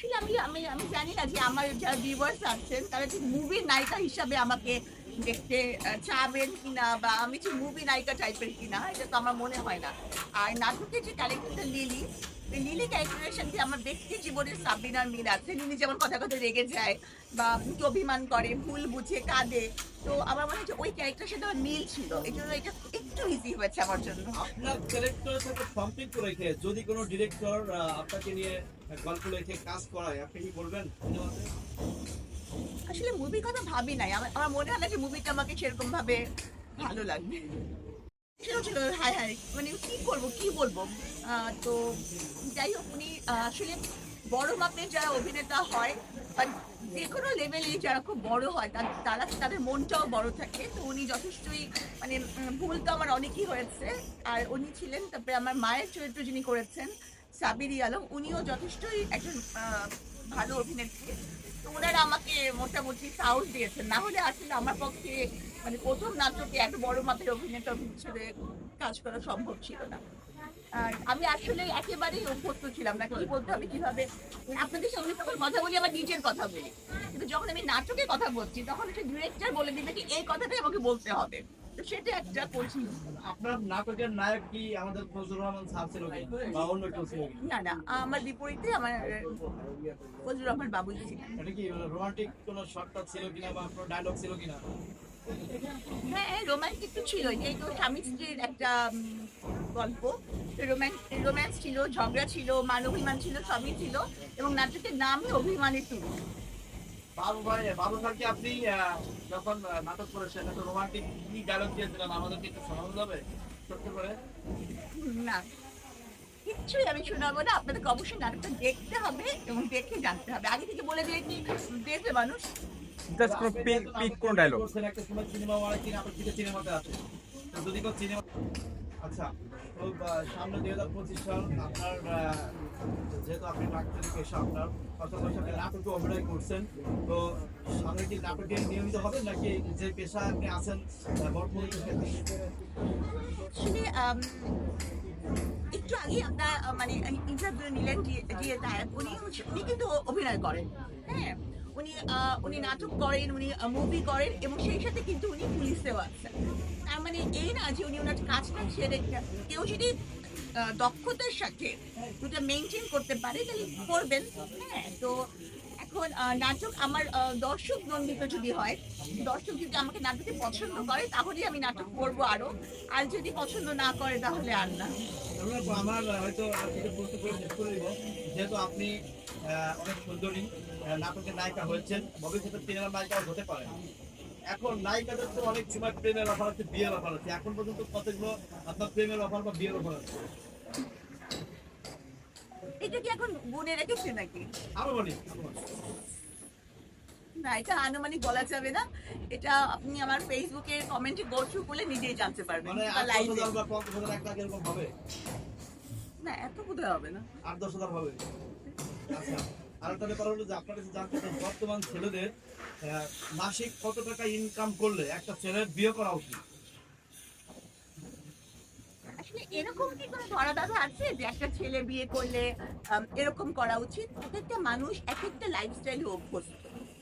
আসলে আমি আমি আমি জানি না যে আমার যারা ভিউয়ার্স আছেন, তারা ঠিক মুভির নায়িকা হিসাবে আমাকে দেখতে চাবেন কিনা বা আমি যে মুভি নায়িকা টাইপের কিনা, এটা তো আমার মনে হয় না। আর নাটকের যে ক্যারেক্টারটা লিলি লিলি ক্যারেক্টারের সাথে আমার ব্যক্তি জীবনের সাবিনার মিল আছে? লিলি যেমন কথা কথা রেগে যায় বা অভিমান করে ভুল বুঝে কাঁদে তো আমার মনে যে ওই ক্যারেক্টারের সাথে আমার মিল ছিল। এই জন্য এটা একটু ইজি হয়েছে আমার জন্য। আপনার ক্যারেক্টারের সাথে সম্পৃক্ত রেখে যদি কোনো ডিরেক্টর আপনাকে নিয়ে গল্প লেখে কাজ করায় আপনি কি বলবেন আসলে মুভির কথা ভাবি নাই। আমার আমার মনে হয় না যে মুভিটা আমাকে সেরকম ভাবে ভালো লাগবে। হাই হাই মানে কি করব কি বলব? তো যাই হোক, উনি আসলে বড় মাপের যারা অভিনেতা হয়, বা যে কোনো লেভেলে যারা খুব বড় হয় তারা, তাদের মনটাও বড় থাকে। তো উনি যথেষ্টই মানে ভুল তো আমার অনেকই হয়েছে। আর উনি ছিলেন, তারপরে আমার মায়ের চরিত্র যিনি করেছেন, সাবিরি আলম, উনিও যথেষ্টই একজন ভালো অভিনেত্রী। ওনারা আমাকে মোটামুটি সাহস দিয়েছেন। না হলে আসলে আমার পক্ষে মানে প্রথম নাটকে এত বড় মাপের অভিনেতা হিসেবে কাজ করা সম্ভব ছিল না। আর আমি আসলে একেবারেই অভ্যস্ত ছিলাম না। কি বলতে হবে, কীভাবে? আপনাদের সঙ্গে যখন কথা বলি, আমার নিজের কথা বলি। কিন্তু যখন আমি নাটকে কথা বলছি, তখন একটা ডিরেক্টর বলে দিবে কি, এই কথাটাই আমাকে বলতে হবে। সেটা একটা কঠিন আপনার নাটকের নায়ক কি আমাদের ফজলুর রহমান স্যার ছিল বা অন্য কেউ ছিল না না আমার বিপরীতে আমার ফজলুর রহমান বাবুই ছিলেন এটা কি রোমান্টিক কোনো শর্টটা ছিল কিনা বা ডায়লগ ছিল কিনা? হ্যাঁ রোমান্টিক তো ছিল যেহেতু স্বামী স্ত্রীর একটা গল্প রোম্যান্স ছিল ঝগড়া ছিল মান অভিমান ছিল সবই ছিল। এবং নাটকের নামই অভিমানের টুকু বাবু ভাই বাবু স্যারকে আপনি যখন নাটক করেছেন একটা রোমান্টিক কি ডায়লগ দিয়েছিলেন আমাদেরকে একটু শোনানো যাবে ছোট্ট করে না কিচ্ছুই আমি শোনাবো না আপনাদেরকে অবশ্যই নাটকটা দেখতে হবে এবং দেখে জানতে হবে আগে থেকে বলে দিয়ে কি দেখবে মানুষ জাস্ট কোনো পিক পিক ডায়লগ একটা সময় সিনেমা অনেক দিন আপনার সিনেমাতে আছে যদি কোনো সিনেমা আচ্ছা তো সামনে দুই হাজার আপনার যেহেতু আপনি ডাক্তারি পেশা আপনার পাশাপাশি অভিনয় করছেন, তো সামনে কি নাটকে নিয়মিত হবেন নাকি যে পেশা আপনি আছেন বর্তমানে একটু আগে আপনার মানে ইন্টারভিউ নিলেন দিয়ে তার উনি উনি কিন্তু অভিনয় করেন হ্যাঁ? উনি উনি নাটক করেন, উনি মুভি করেন এবং সেই সাথে কিন্তু উনি পুলিশেও আছেন। তার মানে এই না যে উনি ওনার কাজটা ছেড়ে কেউ যদি দক্ষতার সাথে ওটা মেনটেন করতে পারে, তাহলে করবেন। হ্যাঁ তো এখন নাটক আমার দর্শক নন্দিত যদি হয়, দর্শক যদি আমাকে নাটকে পছন্দ করে, তাহলেই আমি নাটক করব আরও। আর যদি পছন্দ না করে, তাহলে আর না। আমার হয়তো যেহেতু আপনি অনেক সুন্দরী নাটকের নায়িকা হয়েছেন ভবিষ্যতে সিনেমার নায়িকা হতে পারেন এখন নায়িকাদের তো অনেক সময় প্রেমের অফার আছে বিয়ের অফার আছে। এখন পর্যন্ত কতগুলো আপনার প্রেমের অফার বা বিয়ের অফার আছে? এটা কি এখন গুনে রেখেছে নাকি? আরও বলি না এটা আনুমানিক বলা যাবে না। এটা আপনি আমার ফেসবুকের কমেন্টে গো থ্রু করলে নিজেই জানতে পারবেন মানে হবে? না এত বোধহয় হবে না। আট দশ হাজার হবে। আচ্ছা অভ্যস্ত।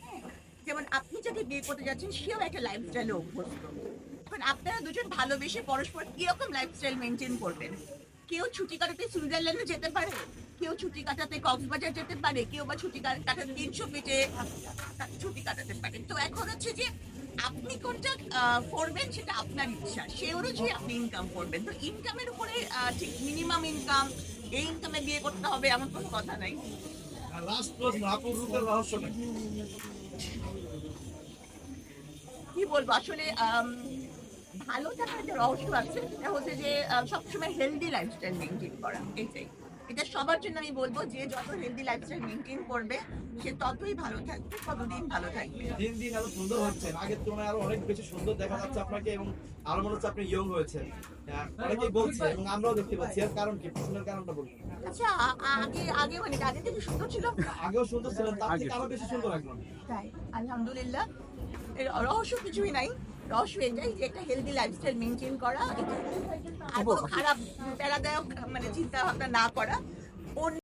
হ্যাঁ? যেমন আপনি যাকে বিয়ে করতে যাচ্ছেন, সেও একটা লাইফস্টাইলে অভ্যস্ত। এখন আপনারা দুজন ভালোবেসে পরস্পর কীরকম লাইফস্টাইল মেনটেন করবেন? কেউ ছুটি কাটাতে সুইজারল্যান্ডে যেতে পারে? কেউ ছুটি কাটাতে কক্সবাজার যেতে পারে কেউ বা ছুটি কাটাতে তিনশো পেটে ছুটি কাটাতে পারে। তো এখন হচ্ছে যে আপনি কোনটা করবেন সেটা আপনার ইচ্ছা সে অনুযায়ী আপনি ইনকাম করবেন। তো ইনকামের উপরে ঠিক মিনিমাম ইনকাম এই ইনকামে বিয়ে করতে হবে এমন কোনো কথা নাই। কি? বলব আসলে ভালো থাকার যে রহস্য আছে সেটা হচ্ছে যে সবসময় হেলদি লাইফস্টাইল মেনটেন করা এটাই। এটা সবার জন্য আমি বলব যে যত হেলদি লাইফস্টাইল মেনটেন করবে সে ততই ভালো থাকবে ততদিন ভালো থাকবে। দিন দিন আরও সুন্দর হচ্ছেন আগের তুলনায় আরও অনেক বেশি সুন্দর দেখা যাচ্ছে আপনাকে এবং আরও মনে হচ্ছে আপনি ইয়ং হয়েছেন। আহ, অনেকেই বলছে এবং আমরাও দেখতে পাচ্ছি। এর কারণ কি? প্রশ্নের কারণটা বলুন। আচ্ছা আগে আগে মানে আগে থেকে সুন্দর ছিল? আগেও সুন্দর ছিল তার থেকে আরও বেশি সুন্দর লাগল। তাই আলহামদুলিল্লাহ। এর রহস্য কিছুই নাই। রহস্য যায় যে একটা হেলদি লাইফস্টাইল মেনটেন করা। আর খারাপ প্যারাদায়ক মানে চিন্তা ভাবনা না করা।